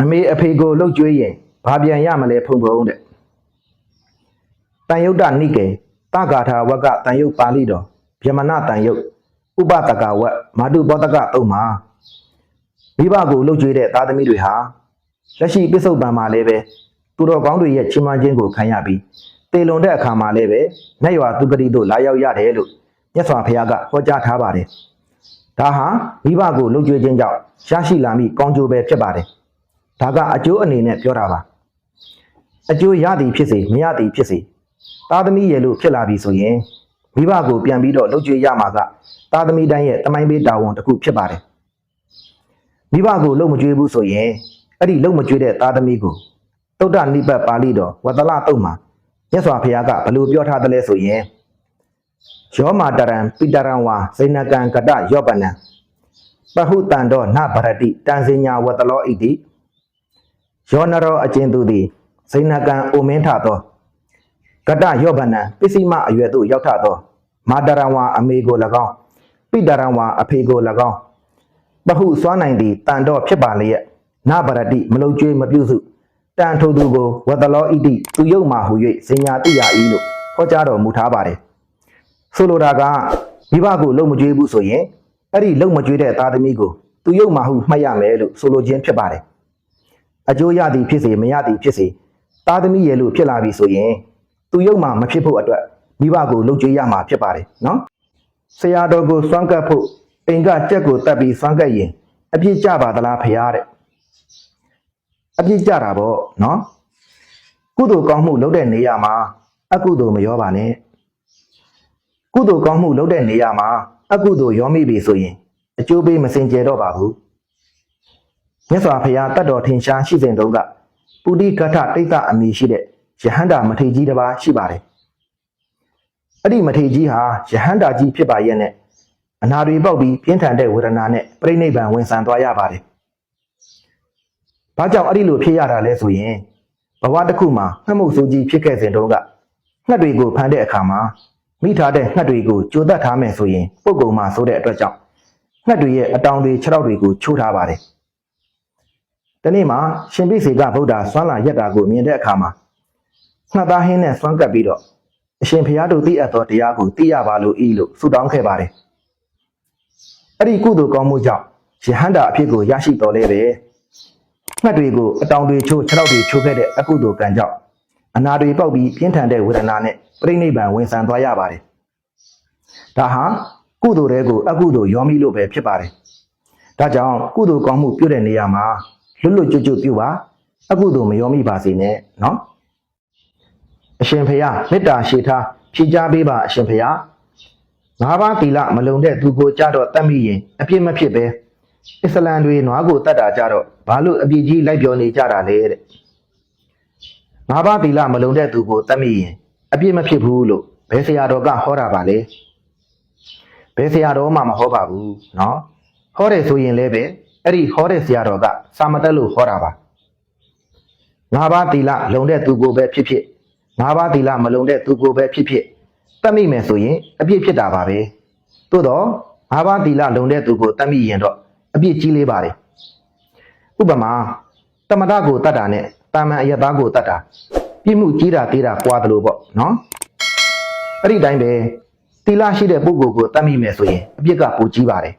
အမေအဖေကိုလှုပ်ကြွေးရင်ဘာပြန်ရမလဲဖုံဖုံတဲ့တန်ယုတ်တနိကေတဂါထာဝကတန်ယုတ်ပါဠိတော်ဗျမနတန်ယုတ်ဥပတကဝတ်မာတုဘောတကတုံမှာမိဘကိုလှုပ်ကြွေးတဲ့သားသမီးတွေဟာလက်ရှိပြစ္ဆုတ်ပံမှာလည်းပဲသူတော်ကောင်းတွေရဲ့ချီးမွမ်းခြင်းကိုခံရပြီးတေလွန်တဲ့အခါမှာလည်းပဲနှက်ရွာသူကတိတို့လာရောက်ရတယ်လို့မြတ်စွာဘုရားကဟောကြားထားပါတယ်ဒါဟာမိဘကိုလှုပ်ကြွေးခြင်းကြောင့်ရရှိလာမိကောင်းကျိုးပဲဖြစ်ပါတယ် ဒါကအကျိုးအနေနဲ့ပြောတာပါအကျိုးရသည်ဖြစ်စေမရသည်ဖြစ်စေသားသမီးရဲ့လို့ဖြစ်လာပြီဆိုရင်မိဘကိုပြန်ပြီးတော့လှုပ်ကြွေးရမှာကသားသမီးတိုင်းရဲ့တမိုင်းပေးတာဝန်တစ်ခုဖြစ်ပါတယ်မိဘကိုလှုပ်မကြွေးဘူးဆိုရင်အဲ့ဒီလှုပ်မကြွေးတဲ့သားသမီးကိုသုဒ္ဓနိပတ်ပါဠိတော်ဝတ္တလတုတ်မှာမြတ်စွာဘုရားကဘယ်လိုပြောထားသလဲဆိုရင်ယောမာတရံပိတရံဝါဇိနကံကတယောပနံပဟုတန်တော်နဗရတိတန်စညာဝတ္တလောဣတိ ယောနရောအကျဉ်သူသည်စိဏကံအိုမင်းထသောကတယောဗနံပစ္စည်းမအရွယ်သို့ရောက်ထသောမာတရံဝါအမေကို၎င်းပိတရံဝါအဖေကို၎င်းပဟုစွာနိုင်သည်တန်တော့ဖြစ်ပါလျက်နဗရတိမလုံကျွေးမပြုစုတန်ထိုသူကိုဝတ္တလောဣတိသူယုတ်မှဟူ၍ဇင်ညာတိယဤလို့ဟောကြားတော်မူထားပါတယ်ဆိုလိုတာကမိဘကိုလုံမကျွေးဘူးဆိုရင်အဲ့ဒီလုံမကျွေးတဲ့သားသမီးကိုသူယုတ်မှဟုမှတ်ရမယ်လို့ဆိုလိုခြင်းဖြစ်ပါတယ် အကျိုးရသည်ဖြစ်စေမရသည်ဖြစ်စေသားသမီးရဲ့လို့ဖြစ်လာပြီဆိုရင်သူရုပ်မှမဖြစ်ဖို့အတွက်မိဘကိုလှုပ်ကြွေးရမှာဖြစ်ပါတယ်နော်ဆရာတော်ကိုစွမ်းကပ်ဖို့အိမ်ကကြက်ကိုတက်ပြီးစွမ်းကပ်ရင်အပြစ်ကြပါသလားဖရားတဲ့အပြစ်ကြတာပေါ့နော်ကုသိုလ်ကောင်းမှုလုပ်တဲ့နေရာမှာအကုသိုလ်မရောပါနဲ့ကုသိုလ်ကောင်းမှုလုပ်တဲ့နေရာမှာအကုသိုလ်ရောမိပြီဆိုရင်အကျိုးပေးမစင်ကြယ်တော့ပါဘူး မြတ်စွာဘုရားတတ်တော်ထင်ရှားရှိစဉ်တုန်းကပုရိကထတိတ်တအမည်ရှိတဲ့ယဟန္တာမထေရကြီးတစ်ပါးရှိပါတယ်။အဲ့ဒီမထေရကြီးဟာယဟန္တာကြီးဖြစ်ပါရဲ့နဲ့အနာတွေပေါက်ပြီးပြင်းထန်တဲ့ဝေဒနာနဲ့ပြိဋိဘံဝင်ဆန်သွားရပါတယ်။ဘာကြောင့်အဲ့ဒီလိုဖြစ်ရတာလဲဆိုရင်ဘဝတစ်ခုမှာငှက်မှုဆိုးကြီးဖြစ်ခဲ့စဉ်တုန်းကငှက်တွေကိုဖမ်းတဲ့အခါမှာမိထားတဲ့ငှက်တွေကိုကြိုတတ်ထားမယ်ဆိုရင်ပုတ်ကုံမှာဆိုတဲ့အတွက်ကြောင့်ငှက်တွေရဲ့အတောင်တွေခြေထောက်တွေကိုချိုးထားပါတယ်။ တနေ့မှာရှင်ပိစေကဗုဒ္ဓဆွမ်းလာရက်တာကိုမြင်တဲ့အခါမှာငှက်သားဟင်းနဲ့ဆွမ်းကပ်ပြီးတော့အရှင်ဘုရားတို့သိအပ်သောတရားကိုသိရပါလို့ဤလို့ဆုတောင်းခဲ့ပါတယ်။အဲ့ဒီကုသိုလ်ကောင်းမှုကြောင့်ယဟန္တာအဖြစ်ကိုရရှိတော်လဲပဲငှက်တွေကိုအတောင်တွေချိုးခြေထောက်တွေချိုးခဲ့တဲ့အကုသိုလ်ကံကြောင့်အနာတွေပေါက်ပြီးပြင်းထန်တဲ့ဝေဒနာနဲ့ပြိဋိဘံဝင်ဆန်သွားရပါတယ်။ဒါဟာကုသိုလ်တွေကိုအကုသိုလ်ရောမိလို့ပဲဖြစ်ပါတယ်။ဒါကြောင့်ကုသိုလ်ကောင်းမှုပြုတဲ့နေရာမှာ လွတ်လွတ်ကျွတ်ကျွတ်ပြုပါအကုသိုလ်မရောမိပါစေနဲ့နော်အရှင်ဖေယမေတ္တာရှိထားဖြေကြပေးပါအရှင်ဖေယငါးပါးသီလမလုံတဲ့သူကိုကြတော့တတ်မိရင်အပြစ်မဖြစ်ပဲအစ္စလမ်တွေနွားကိုတတ်တာကြတော့ဘာလို့အပြစ်ကြီးလိုက်ပြောနေကြတာလဲတဲ့ငါးပါးသီလမလုံတဲ့သူကိုတတ်မိရင်အပြစ်မဖြစ်ဘူးလို့ဘယ်ဆရာတော်ကဟောတာပါလဲဘယ်ဆရာတော်မှမဟောပါဘူးနော်ဟောတယ်ဆိုရင်လည်းပဲ အဲ့ဒီဟောတဲ့ဆရာတော်ကစာမတက်လို့ဟောတာပါငါးပါးသီလလုံတဲ့သူကိုပဲဖြစ်ဖြစ်ငါးပါးသီလမလုံတဲ့သူကိုပဲဖြစ်ဖြစ်တတ်မိမယ်ဆိုရင်အပြစ်ဖြစ်တာပါပဲသို့တော့ငါးပါးသီလလုံတဲ့သူကိုတတ်မိရင်တော့အပြစ်ကြီးလေးပါတယ်ဥပမာတမတကိုတတ်တာနဲ့တာမန်အယတသားကိုတတ်တာပြစ်မှုကြီးတာသေးတာကွာတယ်လို့ပေါ့နော်အဲ့ဒီတိုင်းပဲသီလရှိတဲ့ပုဂ္ဂိုလ်ကိုတတ်မိမယ်ဆိုရင်အပြစ်ကပိုကြီးပါတယ်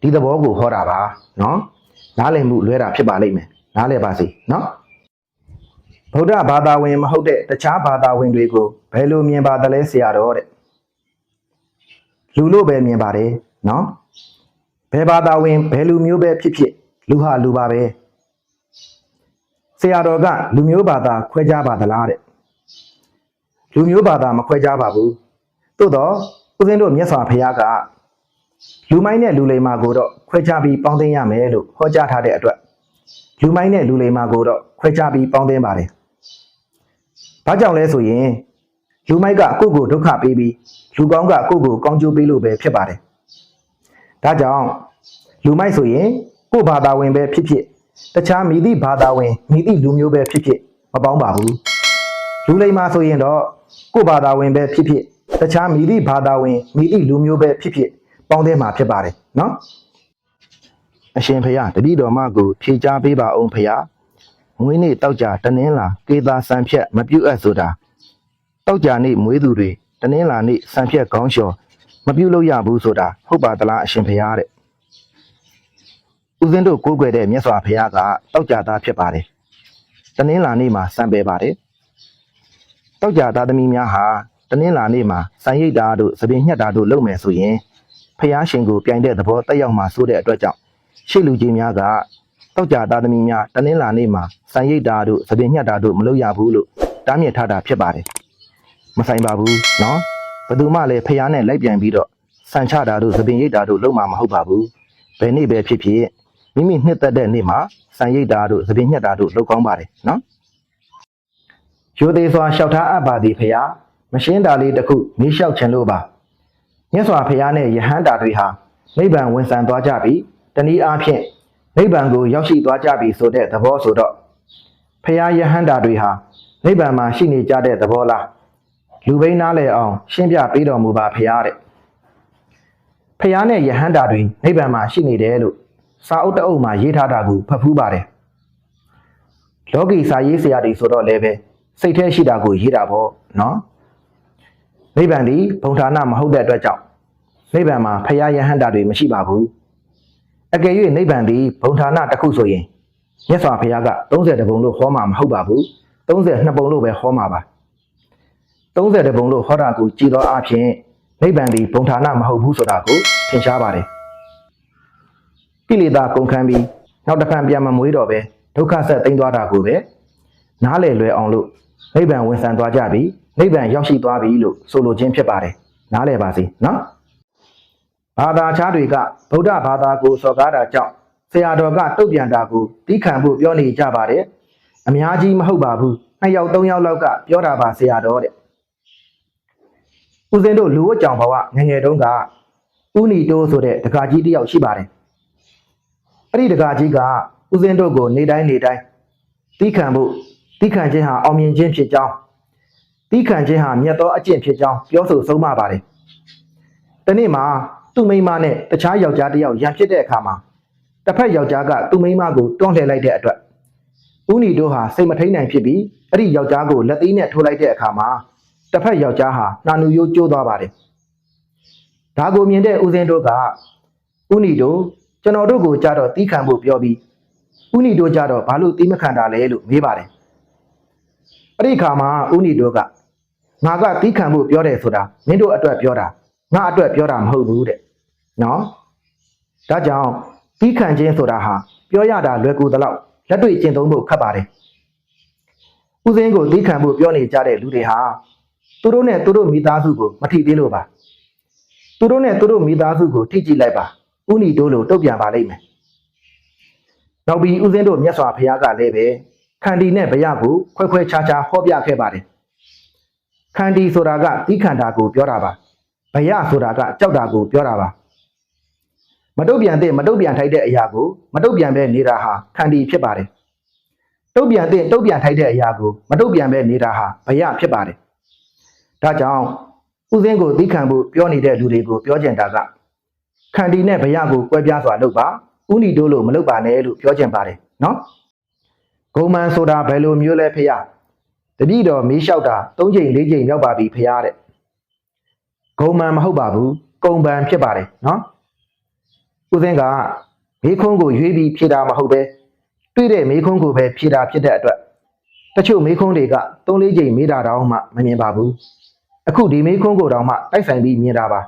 ဒီသဘောကိုဟောတာပါနော် နားလည်မှုလွဲတာဖြစ်ပါလိမ့်မယ်နားလည်ပါစေနော်ဗုဒ္ဓဘာသာဝင်မဟုတ်တဲ့တခြားဘာသာဝင်တွေကိုဘယ်လိုမြင်ပါသလဲဆရာတော်တဲ့လူလို့ပဲမြင်ပါတယ်နော်ဘယ်ဘာသာဝင်ဘယ်လူမျိုးပဲဖြစ်ဖြစ်လူဟာလူပါပဲဆရာတော်ကလူမျိုးဘာသာခွဲခြားပါသလားတဲ့လူမျိုးဘာသာမခွဲခြားပါဘူးသို့တော့ဦးဇင်းတို့မြတ်စွာဘုရားက လူမိုင်းနဲ့လူလိမ္မာကိုတော့ခွဲခြားပြီးပေါင်းသိမ်းရမယ်လို့ဟောကြားထားတဲ့အတွက်လူမိုင်းနဲ့လူလိမ္မာကိုတော့ခွဲခြားပြီးပေါင်းသိမ်းပါတယ်။ဘာကြောင့်လဲဆိုရင်လူမိုက်ကကိုယ့်ကိုဒုက္ခပေးပြီးလူကောင်းကကိုယ့်ကိုကောင်းကျိုးပေးလို့ပဲဖြစ်ပါတယ်။ဒါကြောင့်လူမိုက်ဆိုရင်ကိုယ့်ဘာသာဝင်ပဲဖြစ်ဖြစ်တခြားမိသည့်ဘာသာဝင်မိသည့်လူမျိုးပဲဖြစ်ဖြစ်မပေါင်းပါဘူး။လူလိမ္မာဆိုရင်တော့ကိုယ့်ဘာသာဝင်ပဲဖြစ်ဖြစ်တခြားမိသည့်ဘာသာဝင်မိသည့်လူမျိုးပဲဖြစ်ဖြစ် ပေါင်းတဲ့မှာဖြစ်ပါတယ်နော်အရှင်ဖေယတပည့်တော်မကိုဖြေချပေးပါအောင်ဖေယမွေးနေ့တောက်ကြတနင်္လာကေသာစံဖြတ်မပြုတ်အပ်ဆိုတာတောက်ကြနေ့မွေးသူတွေတနင်္လာနေ့စံဖြတ်ခေါင်းလျှော်မပြုတ်လို့ရဘူးဆိုတာဟုတ်ပါသလားအရှင်ဖရာတဲ့ဦးဇင်းတို့ကိုးကွယ်တဲ့မြတ်စွာဘုရားကတောက်ကြသားဖြစ်ပါတယ်တနင်္လာနေ့မှာစံပယ်ပါတယ်တောက်ကြသားသမီးများဟာတနင်္လာနေ့မှာစံရိတ်တာတို့သပင်ညှက်တာတို့လုပ်မယ်ဆိုရင် ဖရာရှင်ကိုပြိုင်တဲ့သဘောတက်ရောက်မှာဆိုတဲ့အတွက်ကြောင့်ရှေ့လူကြီးများကတောက်ကြသားသမီးများတနင်္လာနေ့မှာစံရိတ်တာတို့သပင်ညှက်တာတို့မလုပ်ရဘူးလို့တားမြစ်ထားတာဖြစ်ပါတယ်မဆိုင်ပါဘူးနော်ဘယ်သူမှလည်းဖះနဲ့လိုက်ပြန်ပြီးတော့စံချတာတို့သပင်ရိတ်တာတို့လုပ်မှာမဟုတ်ပါဘူးဘယ်နေ့ပဲဖြစ်ဖြစ်မိမိနှစ်သက်တဲ့နေ့မှာစံရိတ်တာတို့သပင်ညှက်တာတို့လုပ်ကောင်းပါတယ်နော်ရိုသေစွာလျှောက်ထားအပ်ပါသည်ဖះမရှင်းတာလေးတစ်ခုမေးလျှောက်ခြင်းလို့ပါ မြတ်စွာဘုရားနဲ့ယဟန်တာတွေဟာနိဗ္ဗာန်ဝင်ဆံသွားကြပြီးတနည်းအားဖြင့်နိဗ္ဗာန်ကိုရောက်ရှိသွားကြပြီဆိုတဲ့သဘောဆိုတော့ဖရာယဟန္တာတွေဟာနိဗ္ဗာန်မှာရှိနေကြတဲ့သဘောလားလူဘိန်းနားလည်အောင် ရှင်းပြပေးတော်မူပါဖရာတဲ့ဖရာနဲ့ယဟန္တာတွေနိဗ္ဗာန်မှာရှိနေတယ်လို့စာအုပ်တအုပ်မှာရေးထားတာကိုဖတ်ဖူးပါတယ်လောကီစာရေးဆရာတွေဆိုတော့လည်းပဲစိတ်แท้ရှိတာကိုရေးတာပေါ့နော် နိဗ္ဗာန်ဒီဘုံဌာနမဟုတ်တဲ့အတွက်ကြောင့်နိဗ္ဗာန်မှာဖရာယဟန္တာတွေမရှိပါဘူးအကယ်၍နိဗ္ဗာန်သည်ဘုံဌာနတစ်ခုဆိုရင်မြတ်စွာဘုရားက30ပုံလို့ဟောမှာမဟုတ်ပါဘူး32ပုံလို့ပဲဟောမှာပါ30ပုံလို့ဟောတာကိုကြည်တော်အဖြစ်နိဗ္ဗာန်သည်ဘုံဌာနမဟုတ်ဘူးဆိုတာကိုထင်ရှားပါတယ်ကိလေသာကုန်ခန်းပြီးနောက်တစ်ဖန်ပြန်မမွေးတော့ပဲဒုက္ခဆက်သိမ်းသွားတာကိုပဲနားလည်လွယ်အောင်လို့နိဗ္ဗာန်ဝင်ဆံသွားကြပြီ နိဗ္ဗာန်ရောက်ရှိသွားပြီလို့ဆိုလိုခြင်းဖြစ်ပါတယ်နားလည်ပါစေနော်ဘာသာခြားတွေကဗုဒ္ဓဘာသာကိုစော်ကားတာကြောင့်ဆရာတော်ကတုတ်ပြန်တာကိုတီးခံဖို့ပြောနေကြပါတယ်။အများကြီးမဟုတ်ပါဘူး။နှစ်ယောက်သုံးယောက်လောက်ကပြောတာပါဆရာတော်တဲ့။ဦးဇင်းတို့လူဝတ်ကြောင်ဘဝငယ်ငယ်တုန်းကဦးနီတိုးဆိုတဲ့ဒကာကြီးတစ်ယောက်ရှိပါတယ်။အဲ့ဒီဒကာကြီးကဦးဇင်းတို့ကိုနေတိုင်းနေတိုင်းတီးခံဖို့တီးခံခြင်းဟာအောင်မြင်ခြင်းဖြစ်ကြောင်း တီးခံခြင်းဟာမြတ်သောအကျင့်ဖြစ်ကြောင်းပြောဆိုဆုံးမပါတယ်။တနေ့မှာသူ့မိန်းမနဲ့တခြားယောက်ျားတစ်ယောက်ရန်ဖြစ်တဲ့အခါမှာတစ်ဖက်ယောက်ျားကသူ့မိန်းမကိုတွန်းလှည့်လိုက်တဲ့အတွက်ဦးနီတို့ဟာစိတ်မထိန်နိုင်ဖြစ်ပြီးအဲ့ဒီယောက်ျားကိုလက်သီးနဲ့ထိုးလိုက်တဲ့အခါမှာတစ်ဖက်ယောက်ျားဟာနှာနူရိုးကျိုးသွားပါတယ်။ဒါကိုမြင်တဲ့ဦးစင်းတို့ကဦးနီတို့ကျွန်တော်တို့ကိုကြတော့တီးခံဖို့ပြောပြီးဦးနီတို့ကြတော့ဘာလို့တီးမခံတာလဲလို့မေးပါတယ်။အဲ့ဒီအခါမှာဦးနီတို့က ငါကတီးခံဖို့ပြောတယ်ဆိုတာမင်းတို့အတွက်ပြောတာငါအတွက်ပြောတာမဟုတ်ဘူးတဲ့နော်ဒါကြောင့်တီးခံခြင်းဆိုတာဟာပြောရတာလွယ်ကူသလောက်လက်တွေ့ကျင့်သုံးဖို့ခက်ပါတယ်ဥစဉ်ကိုတီးခံဖို့ပြောနေကြတဲ့လူတွေဟာသူတို့နဲ့သူတို့မိသားစုကိုမထိသေးလို့ပါသူတို့နဲ့သူတို့မိသားစုကိုထိကြည့်လိုက်ပါဥနီတို့လိုတုတ်ပြန်ပါလိမ့်မယ်နောက်ပြီးဥစဉ်တို့မြတ်စွာဘုရားကလည်းပဲခန္တီနဲ့ဗျာကိုခွဲခွဲခြားခြားဟောပြခဲ့ပါတယ် ခန္တီဆိုတာကတီးခန္ဓာကိုပြောတာပါဘယဆိုတာကကြောက်တာကိုပြောတာပါမတုတ်ပြန်တဲ့မတုတ်ပြန်ထိုက်တဲ့အရာကိုမတုတ်ပြန်ပဲနေတာဟာခန္တီဖြစ်ပါတယ်တုတ်ပြန်တဲ့တုတ်ပြန်ထိုက်တဲ့အရာကိုမတုတ်ပြန်ပဲနေတာဟာဘယဖြစ်ပါတယ်ဒါကြောင့်ဥစဉ်ကိုသိခံဖို့ပြောနေတဲ့လူတွေကိုပြောကြင်တာကခန္တီနဲ့ဘယကိုကွဲပြားစွာလုပ်ပါဥနီတို့လို့မလုပ်ပါနဲ့လို့ပြောကြင်ပါတယ်နော်ဂုံမန်ဆိုတာဘယ်လိုမျိုးလဲဖေရ တပည့်တော်မေးလျှောက်တာ၃ချိန်၄ချိန်ရောက်ပါပြီဖေရတဲ့ဂုံမှန်မဟုတ်ပါဘူးကုံပန်ဖြစ်ပါတယ်နော်ဦးစင်းကမေခွန်းကိုရွေးပြီးဖြေတာမဟုတ်ပဲတွေ့တဲ့မေခွန်းကိုပဲဖြေတာဖြစ်တဲ့အတွက်တချို့မေခွန်းတွေက၃၄ချိန်မေးတာတောင်မှမမြင်ပါဘူးအခုဒီမေခွန်းကိုတောင်မှတိုက်ဆိုင်ပြီးမြင်တာပါ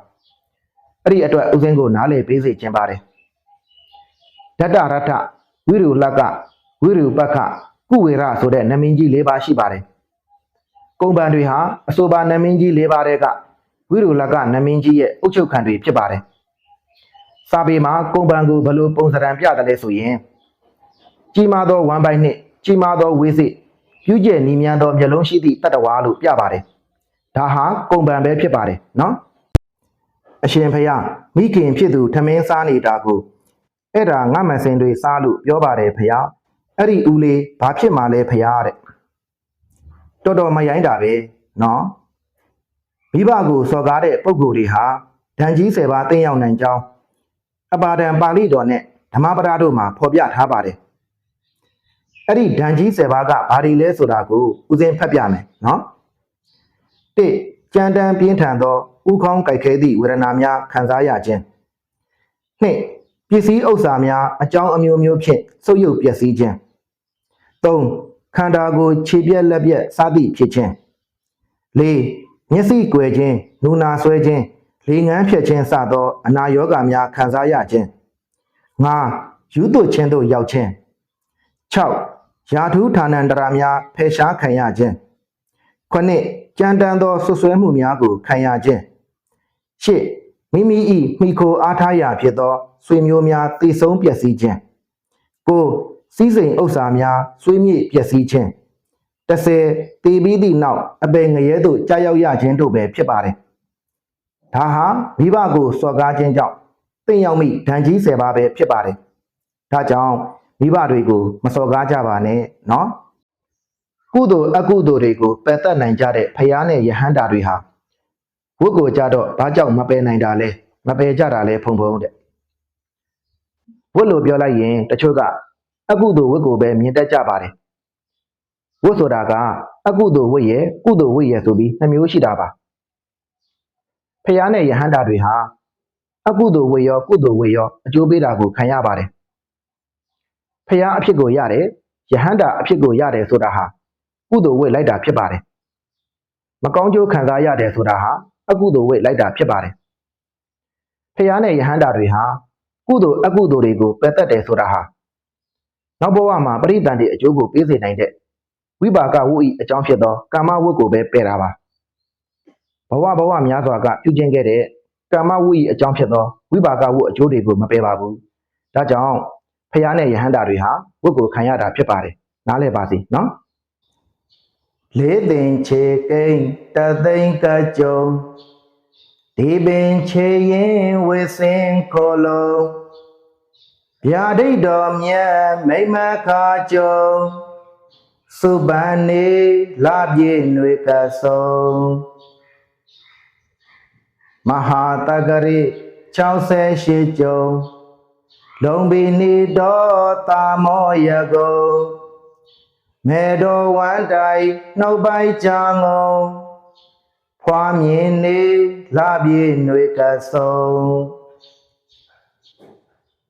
အဲ့ဒီအတွက်ဦးစင်းကိုနားလည်ပေးစေချင်ပါတယ်ဓတ္တရထဝိရုလကဝိရုပက္ခကုဝေရဆိုတဲ့နမင်းကြီး၄ပါးရှိပါတယ် ကုံပန်တွေဟာအဆိုပါနမင်းကြီး၄ပါးတဲ့ကဝိရုလကနမင်းကြီးရဲ့အုတ်ချုပ်ခံတွေဖြစ်ပါတယ်။စာပေမှာကုံပန်ကိုဘယ်လိုပုံစံပြတယ်လဲဆိုရင်ကြီးမားသောဝမ်ပိုင်နှင့်ကြီးမားသောဝေးစိပြုကျက်နီးမြန်းသောမျက်လုံးရှိသည့်တတ္တဝါလို့ပြပါတယ်။ဒါဟာကုံပန်ပဲဖြစ်ပါတယ်နော်။အရှင်ဖယားမိခင်ဖြစ်သူထမင်းစားနေတာကိုအဲ့ဒါငါမစင်တွေစားလို့ပြောပါတယ်ဖယား။အဲ့ဒီဦးလေးဘာဖြစ်မှလဲဖယားတဲ့။ တော်တော်မရိုင်းတာပဲနော်။မိဘကိုစော်ကားတဲ့ပုံကိုယ်တွေဟာဒဏ်ကြီးဆယ်ပါးသိမ်းရောက်နိုင်ကြောင်းအပါဒံပါဠိတော်နဲ့ဓမ္မပဒတို့မှာဖော်ပြထားပါတယ်အဲ့ဒီဒဏ်ကြီး10ပါးကဘာတွေလဲဆိုတာကိုဦးစင်းဖတ်ပြမယ်နော်၁ကြမ်းတမ်းပြင်းထန်သောဥခေါင်းကြိုက်ခဲသည့်ဝေဒနာများခံစားရခြင်း၂ပစ္စည်းဥစ္စာများအကြောင်းအမျိုးမျိုးဖြင့်ဆုပ်ယုပ်ပျက်စီးခြင်း၃ ခန္ဓာကိုယ်ခြေပြက်လက်ပြက်စသည်ဖြစ်ခြင်း၄မျက်စိကွယ်ခြင်းနူနာဆွဲခြင်းလေငန်းဖြတ်ခြင်းစသောအနာရောဂါများခံစားရခြင်း၅ယူသွခြင်းတို့ရောက်ခြင်း6ယာထုဌာနန္တရာများဖယ်ရှားခံရခြင်း9ကြမ်းတမ်းသောဆွဆွဲမှုများကိုခံရခြင်း10မိမိ၏မိခိုအားထားရာဖြစ်သောဆွေမျိုးများတည်ဆုံးပျက်စီးခြင်း9 စီးစိမ်ဥစ္စာများဆွေးမြေ့ပျက်စီးခြင်း10တည်ပြီးသည့်နောက်အပေငရဲသို့ကြာရောက်ရခြင်းတို့ပဲဖြစ်ပါတယ်ဒါဟာမိဘကိုစော်ကားခြင်းကြောင့်တင့်ရောက်မိဒဏ်ကြီး10ပါးပဲဖြစ်ပါတယ်ဒါကြောင့်မိဘတွေကိုမစော်ကားကြပါနဲ့နော်ကုသိုလ်အကုသိုလ်တွေကိုပယ်တတ်နိုင်ကြတဲ့ဖယားနဲ့ယဟန္တာတွေဟာဝတ်ကိုကြတော့ဘာကြောင့်မပယ်နိုင်တာလဲမပယ်ကြတာလဲဖုံဖုံတဲ့ဝတ်လို့ပြောလိုက်ရင်တချို့က အကုသိုလ်ဝတ်ကိုပဲမြင်တတ်ကြပါတယ်ဝတ်ဆိုတာကအကုသိုလ်ဝတ်ရဲ့ကုသိုလ်ဝတ်ရဲ့ဆိုပြီးနှမျိုးရှိတာပါဖယားနဲ့ယဟန္တာတွေဟာအကုသိုလ်ဝတ်ရောကုသိုလ်ဝတ်ရောအကျိုးပေးတာကိုခံရပါတယ်ဖယားအဖြစ်ကိုရတယ်ယဟန္တာအဖြစ်ကိုရတယ်ဆိုတာဟာကုသိုလ်ဝတ်လိုက်တာဖြစ်ပါတယ်မကောင်းကျိုးခံစားရတယ်ဆိုတာဟာအကုသိုလ်ဝတ်လိုက်တာဖြစ်ပါတယ်ဖယားနဲ့ယဟန္တာတွေဟာကုသိုလ်အကုသိုလ်တွေကိုပယ်တတ်တယ်ဆိုတာဟာ နောက်ဘဝမှာပရိသန်တွေအကျိုးကိုပေးစေနိုင်တဲ့ဝိပါကဝုဤအကြောင်းဖြစ်သောကာမဝတ်ကိုပဲပယ်တာပါဘဝဘဝများစွာကပြုကျင့်ခဲ့တဲ့ကာမဝုဤအကြောင်းဖြစ်သောဝိပါကဝတ်အကျိုးတွေကိုမပယ်ပါဘူးဒါကြောင့်ဖယားနဲ့ယဟန္တာတွေဟာဝတ်ကိုခံရတာဖြစ်ပါတယ်နားလည်ပါစေနော်လေးသိင်ခြေကိန်းတသိင်ကကြုံဒီပင်ခြေရင်ဝိစင်ခေါ်လုံး ဗျာဒိတ်တော်မြတ်မိမခါကြုံစုပန်နေလာပြေနွေကဆုံးမဟာတဂရိ68ကြုံလုံပီနီတော်တာမောယဂုံမေတော်ဝမ်းတိုင်နှုတ်ပိုက်ကြငုံဖွာမြင်နေလာပြေနွေကဆုံး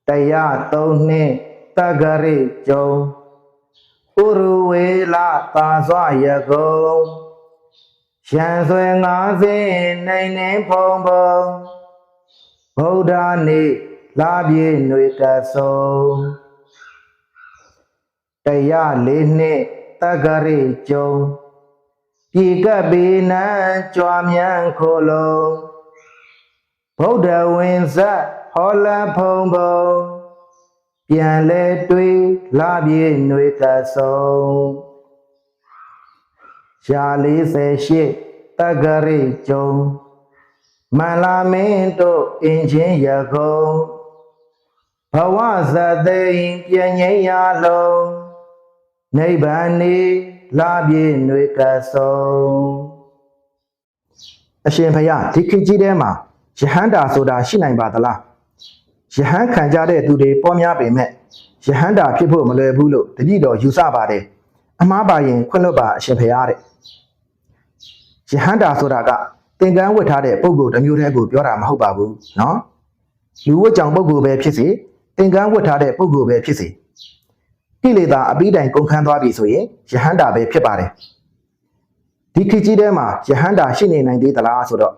တရားသုံးနှစ်တဂရိကြုံဥရဝေလာတာစွာယကုံရန်ဆွေငါးစင်းနိုင်နေဖုံဖုံဗုဒ္ဓနေ့လာပြေຫນွေကဆုံးတရားလေးနှစ်တက္ကရိကျုံပြေကပ်ပေနံကြွားမြန်ခိုလုံးဗုဒ္ဓဝင်ဇတ် ဟောလဖုံဖုံပြန်လဲတွေးလာပြေຫນွေကဆုံးရှာ48တက္ကရိကျုံမန္လာမင်းတို့အင်ချင်းရကုံဘဝဇသိင်ပြည့်ငိမ့်ရလုံးနိဗ္ဗာန်နေလာပြေຫນွေကဆုံးအရှင်ဖယားဒီခေတ်ကြီးထဲမှာယဟန္တာဆိုတာရှိနိုင်ပါသလား ယဟန်ခံကြတဲ့သူတွေပေါ်များပေမဲ့ယဟန္တာဖြစ်ဖို့မလွယ်ဘူးလို့တတိတော်ယူဆပါတယ်အမှားပါရင်ခွင့်လွတ်ပါအရှင်ဖယားတဲ့ယဟန္တာဆိုတာကသင်္ကန်းဝတ်ထားတဲ့ပုဂ္ဂိုလ်တစ်မျိုးတည်းကိုပြောတာမဟုတ်ပါဘူးเนาะလူဝတ်ကြောင်ပုဂ္ဂိုလ်ပဲဖြစ်စေသင်္ကန်းဝတ်ထားတဲ့ပုဂ္ဂိုလ်ပဲဖြစ်စေကိလေသာအပိတိုင်ကုန်ခန်းသွားပြီဆိုရင်ယဟန္တာပဲဖြစ်ပါတယ်ဒီခေတ်ကြီးထဲမှာယဟန္တာရှိနေနိုင်သေးသလားဆိုတော့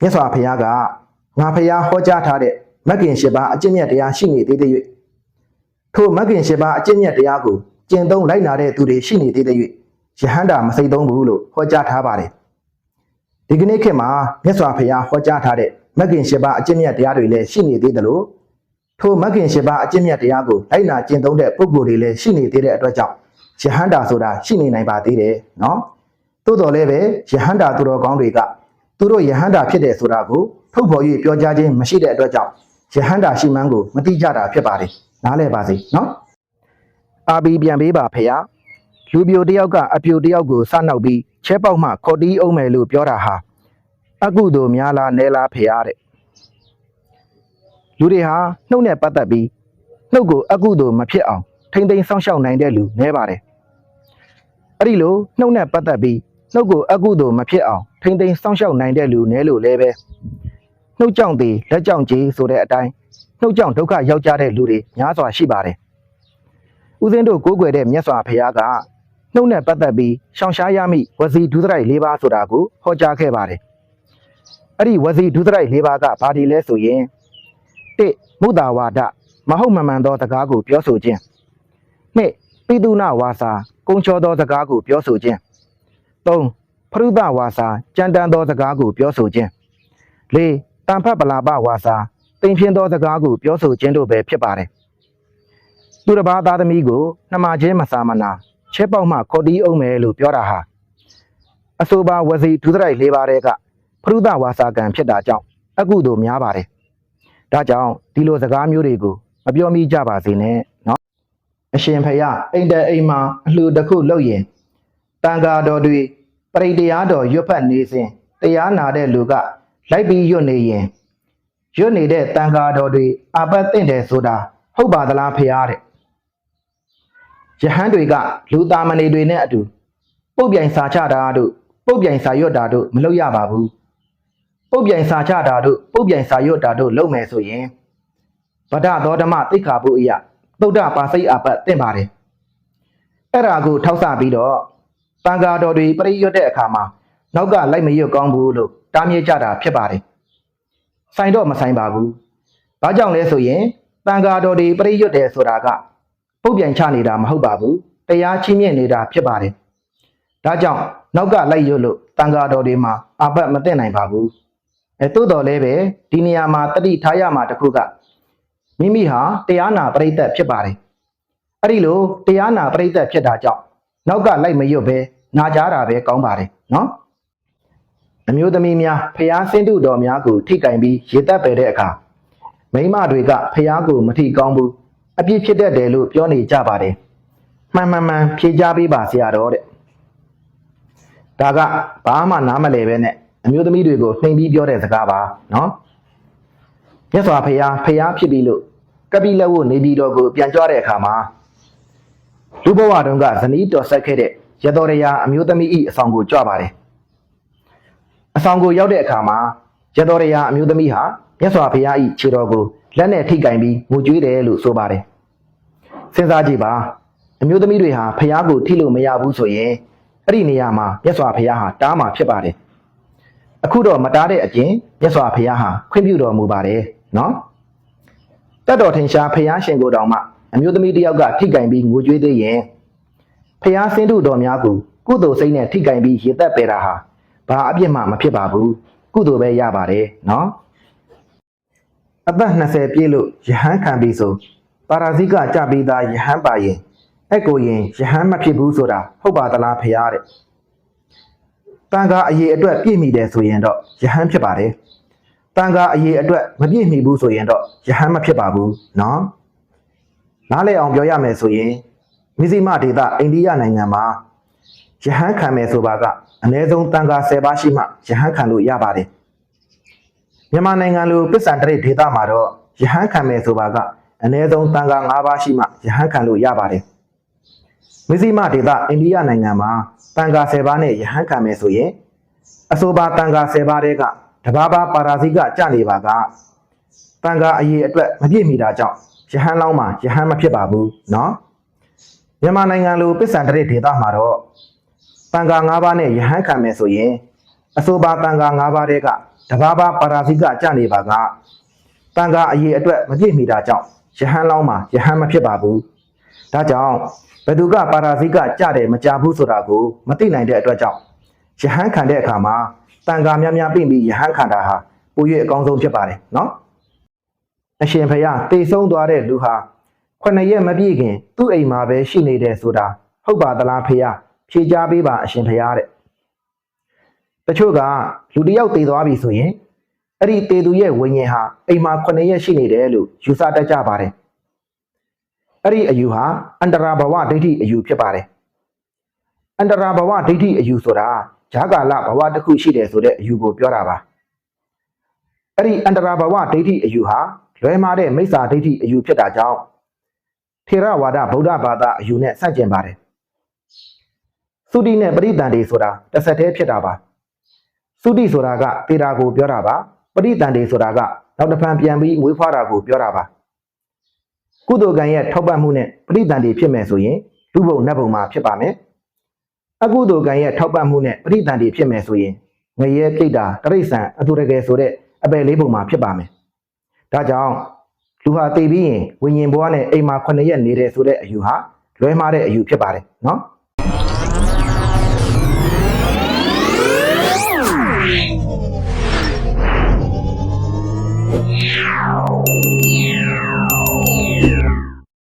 မြတ်စွာဘုရားကငါဘုရားဟောကြားထားတဲ့ မဂ်ကင်၈ပါးအကျင့်မြတ်တရားရှိနေသေးတဲ့၍ထိုမဂ်ကင်၈ပါးအကျင့်မြတ်တရားကိုကျင့်သုံးလိုက်နာတဲ့သူတွေရှိနေသေးတဲ့၍ယဟန္တာမစိတ်သုံးဘူးလို့ဟောကြားထားပါတယ်ဒီကနေ့ခေတ်မှာမြတ်စွာဘုရားဟောကြားထားတဲ့မဂ်ကင်၈ပါးအကျင့်မြတ်တရားတွေလည်းရှိနေသေးတယ်လို့ထိုမဂ်ကင်၈ပါးအကျင့်မြတ်တရားကိုလိုက်နာကျင့်သုံးတဲ့ပုဂ္ဂိုလ်တွေလည်းရှိနေသေးတဲ့အတွက်ကြောင့်ယဟန္တာဆိုတာရှိနေနိုင်ပါသေးတယ်နော်သို့တော်လည်းပဲယဟန္တာသူတော်ကောင်းတွေကသူတို့ယဟန္တာဖြစ်တယ်ဆိုတာကိုထုတ်ဖော်၍ပြောကြားခြင်းမရှိတဲ့အတွက်ကြောင့် ယဟန္တာရှိမှန်းကိုမတိကြတာဖြစ်ပါတယ်နားလည်ပါစေနော်အာဘီပြန်ပေးပါဖေ။လူပြိုတယောက်ကအပြိုတယောက်ကိုစနှောက်ပြီးချဲပေါက်မှခေါ်တီးအောင်မယ်လို့ပြောတာဟာအကုသိုလ်များလားနဲလားဖေရတဲ့လူတွေဟာနှုတ်နဲ့ပတ်သက်ပြီးနှုတ်ကိုအကုသိုလ်မဖြစ်အောင်ထိမ့်သိမ်းစောင့်ရှောက်နိုင်တဲ့လူနည်းပါတယ်အဲ့ဒီလိုနှုတ်နဲ့ပတ်သက်ပြီးနှုတ်ကိုအကုသို့မဖြစ်အောင်ထိမ့်သိမ်းစောင့်ရှောက်နိုင်တဲ့လူနည်းလို့လည်းပဲ နှုတ်ကြောင့်တည်လက်ကြောင့်ကြီးဆိုတဲ့အတိုင်းနှုတ်ကြောင့်ဒုက္ခရောက်ကြတဲ့လူတွေများစွာရှိပါတယ်ဦးဇင်းတို့ကိုးကွယ်တဲ့မြတ်စွာဘုရားကနှုတ်နဲ့ပတ်သက်ပြီးရှောင်ရှားရမိဝစီဒုသရိုက်၄ပါးဆိုတာကိုဟောကြားခဲ့ပါတယ်အဲ့ဒီဝစီဒုသရိုက်၄ပါးကဘာဒီလဲဆိုရင်၁မုဒ္ဒဝါဒမဟုတ်မမှန်သောစကားကိုပြောဆိုခြင်း၂ပိတုနာဝါစာကုံချောသောစကားကိုပြောဆိုခြင်း၃ဖရုဒဝါစာကြမ်းတမ်းသောစကားကိုပြောဆိုခြင်း၄ တန်ဖတ်ပလာပဝါစာတင်ဖြင်းသောစကားကိုပြောဆိုခြင်းတို့ပဲဖြစ်ပါတယ်သူတစ်ပါးသားသမီးကိုနှမချင်းမစာမနာချဲပေါက်မှခေါ်တီးအောင်မယ်လို့ပြောတာဟာအဆိုပါဝစီဒုသရိုက်၄ပါးတဲ့ကဖရုဒဝါစာကံဖြစ်တာကြောင့်အကုသို့များပါတယ်ဒါကြောင့်ဒီလိုစကားမျိုးတွေကိုမပြောမိကြပါစေနဲ့နော်အရှင်ဖယားအိမ်တဲအိမ်မှာအလှတစ်ခုလုပ်ရင်တန်ဃာတော်တွေပရိတရားတော်ရွတ်ဖတ်နေစဉ်တရားနာတဲ့လူက လိုက်ပြီးရွတ်နေရင်ရွတ်နေတဲ့တန်ဃာတော်တွေအာပတ်တင့်တယ်ဆိုတာဟုတ်ပါသလားဖယားတဲ့ယဟန်တွေကလူသားမဏေတွေနဲ့အတူပုတ်ပြိုင်စာချတာတို့ပုတ်ပြိုင်စာရွတ်တာတို့မလုပ်ရပါဘူးပုတ်ပြိုင်စာချတာတို့ပုတ်ပြိုင်စာရွတ်တာတို့လုပ်မယ်ဆိုရင်ဗဒသောဓမ္မသိက္ခာပုအယသုဒ္ဓပါစိတ်အပတ်တင့်ပါတယ်အဲ့ဒါကိုထောက်ဆပြီးတော့တန်ဃာတော်တွေပရိရွတ်တဲ့အခါမှာ နောက်ကလိုက်မရွတ်ကောင်းဘူးလို့တားမြစ်ကြတာဖြစ်ပါတယ်ဆိုင်တော့မဆိုင်ပါဘူးဘာကြောင့်လဲဆိုရင်တန်ဃာတော်တွေပရိရွတ်တယ်ဆိုတာကပုတ်ပြိုင်ချနေတာမဟုတ်ပါဘူးတရားချင်းမြင့်နေတာဖြစ်ပါတယ်ဒါကြောင့်နောက်ကလိုက်ရွတ်လို့တန်ဃာတော်တွေမှာအပတ်မသိနိုင်ပါဘူးအဲတိုးတော်လည်းပဲဒီနေရာမှာတတိထားရမှာတစ်ခုကမိမိဟာတရားနာပရိသတ်ဖြစ်ပါတယ်အဲ့ဒီလိုတရားနာပရိသတ်ဖြစ်တာကြောင့်နောက်ကလိုက်မရွတ်ပဲနာကြတာပဲကောင်းပါတယ်နော် အမျိုးသမီးများဖျားဆင်းတုတော်များကိုထိကင်ပြီးရေတက်ပယ်တဲ့အခါမိန်းမတွေကဖျားကိုမထိကောင်းဘူးအပြစ်ဖြစ်တတ်တယ်လို့ပြောနေကြပါတယ်မှန်မှန်မှန်ဖြေကြပေးပါဆရာတော်တဲ့ဒါကဘာမှနားမလဲပဲနဲ့အမျိုးသမီးတွေကိုနှိမ်ပြီးပြောတဲ့စကားပါနော်မြတ်စွာဘုရားဖျားဖြစ်ပြီလို့ကပိလဝုနေပြည်တော်ကိုပြန်ကြွတဲ့အခါမှာလူဘဝတုန်းကဇနီးတော်ဆက်ခဲ့တဲ့ရတော်ရရာအမျိုးသမီးဤအဆောင်ကိုကြွပါတယ် အဆောင်ကိုရောက်တဲ့အခါမှာရတော်ရရာအမျိုးသမီးဟာမြတ်စွာဘုရားဤခြေတော်ကိုလက်နဲ့ထိကင်ပြီးငိုကြွေးတယ်လို့ဆိုပါတယ်စဉ်းစားကြည့်ပါအမျိုးသမီးတွေဟာဖျားကိုထိလို့မရဘူးဆိုရင်အဲ့ဒီနေရာမှာမြတ်စွာဘုရားဟာတားမှာဖြစ်ပါတယ်အခုတော့မတားတဲ့အပြင်မြတ်စွာဘုရားဟာခွင့်ပြုတော်မူပါတယ်နော်တတ်တော်ထင်ရှားဘုရားရှင်ကိုယ်တော်မှအမျိုးသမီးတစ်ယောက်ကထိကင်ပြီးငိုကြွေးသေးရင်ဘုရားဆင်းထုတော်များကိုကုသိုလ်စိတ်နဲ့ထိကင်ပြီးရေသက်ပေတာဟာ ဘာအပြစ်မှမဖြစ်ပါဘူးကုသိုလ်ပဲရပါတယ်နော်အသက်20ပြည့်လို့ယဟန်ခံပြီဆိုပါရာဇိကကြပြီးသားယဟန်ပါရင်အဲ့ကိုရင်ယဟန်မဖြစ်ဘူးဆိုတာဟုတ်ပါသလားဖရားတဲ့တန်ခါအရေးအတွက်ပြည့်မီတယ်ဆိုရင်တော့ယဟန်ဖြစ်ပါတယ်တန်ခါအရေးအတွက်မပြည့်မီဘူးဆိုရင်တော့ယဟန်မဖြစ်ပါဘူးနော်နားလည်အောင်ပြောရမယ်ဆိုရင်မိစိမဒေတာအိန္ဒိယနိုင်ငံမှာ ယဟန်ခံမယ်ဆိုပါကအနည်းဆုံးတန်ခါ10ပါးရှိမှယဟန်ခံလို့ရပါတယ်မြန်မာနိုင်ငံလိုပစ္စံတရိတ်ဒေတာမှာတော့ယဟန်ခံမယ်ဆိုပါကအနည်းဆုံးတန်ခါ9ပါးရှိမှယဟန်ခံလို့ရပါတယ် မစ္စည်းမဒေသအိန္ဒိယနိုင်ငံမှာတန်ခါ10ပါးနဲ့ယဟန်ခံမယ်ဆိုရင်အဆိုပါတန်ခါ10ပါးတဲ့ကတဘာဘာပါရာဇိကကြနေပါကတန်ခါအရေးအတွက်မပြည့်မီတာကြောင့်ယဟန်လောင်းမှာယဟန်မဖြစ်ပါဘူးเนาะမြန်မာနိုင်ငံလိုပစ္စံတရစ်ဒေသမှာတော့ တန်ခါ9ပါးနဲ့ယဟန်ခံမယ်ဆိုရင်အဆိုပါတန်ခါ9ပါးတဲ့ကတဘာဘာပါရာဇိကကြနေပါကတန်ခါအရေးအတွက်မပြည့်မီတာကြောင့်ယဟန်လောင်းမှာယဟန်မဖြစ်ပါဘူးဒါကြောင့်ဘယ်သူကပါရာဇိကကြတယ်မကြဘူးဆိုတာကိုမသိနိုင်တဲ့အတွက်ကြောင့်ယဟန်ခံတဲ့အခါမှာတန်ခါများများပြင်ပြီးယဟန်ခံတာဟာပို၍အကောင်းဆုံးဖြစ်ပါတယ်နော်အရှင်ဖယားတေဆုံးသွားတဲ့လူဟာခုနှစ်ရက်မပြည့်ခင် သူ့အိမ်မှာပဲရှိနေတယ်ဆိုတာဟုတ်ပါသလားဖယား ဖြေချပေးပါအရှင်ဖယားတဲ့တချို့ကလူတစ်ယောက်တည်သွားပြီဆိုရင်အဲ့ဒီတေသူရဲ့ဝိညာဉ်ဟာအိမ်မှာခုနှစ်ရက်ရှိနေတယ်လို့ယူဆတတ်ကြပါတယ်အဲ့ဒီအယူဟာအန္တရာဘဝဒိဋ္ဌိအယူဖြစ်ပါတယ်အန္တရာဘဝဒိဋ္ဌိအယူဆိုတာဂျာကာလဘဝတစ်ခုရှိတယ်ဆိုတဲ့အယူကိုပြောတာပါအဲ့ဒီအန္တရာဘဝဒိဋ္ဌိအယူဟာလွဲမှားတဲ့မိစ္ဆာဒိဋ္ဌိအယူဖြစ်တာကြောင့်ထေရဝါဒဗုဒ္ဓဘာသာအယူနဲ့ဆန့်ကျင်ပါတယ် သုတိနဲ့ပရိသန္တိဆိုတာတစ်ဆက်တည်းဖြစ်တာပါသုတိဆိုတာကသေတာကိုပြောတာပါပရိသန္တိဆိုတာကနောက်တစ်ဖန်ပြန်ပြီးမွေးဖွားတာကိုပြောတာပါကုသိုလ်ကံရဲ့ထောက်ပံ့မှုနဲ့ပရိသန္တိဖြစ်မယ်ဆိုရင်လူဘုံနတ်ဘုံမှာဖြစ်ပါမယ်အကုသိုလ်ကံရဲ့ထောက်ပံ့မှုနဲ့ပရိသန္တိဖြစ်မယ်ဆိုရင်ငရဲပြိတ္တာတရိษံအတူတကယ်ဆိုတဲ့အပယ်လေးဘုံမှာဖြစ်ပါမယ်ဒါကြောင့်လူဟာတည်ပြီးရင်ဝิญဉ်ဘဝနဲ့အိမ်မှာ9ရက်နေတယ်ဆိုတဲ့အယူဟာလွဲမှားတဲ့အယူဖြစ်ပါတယ်နော် Yeah.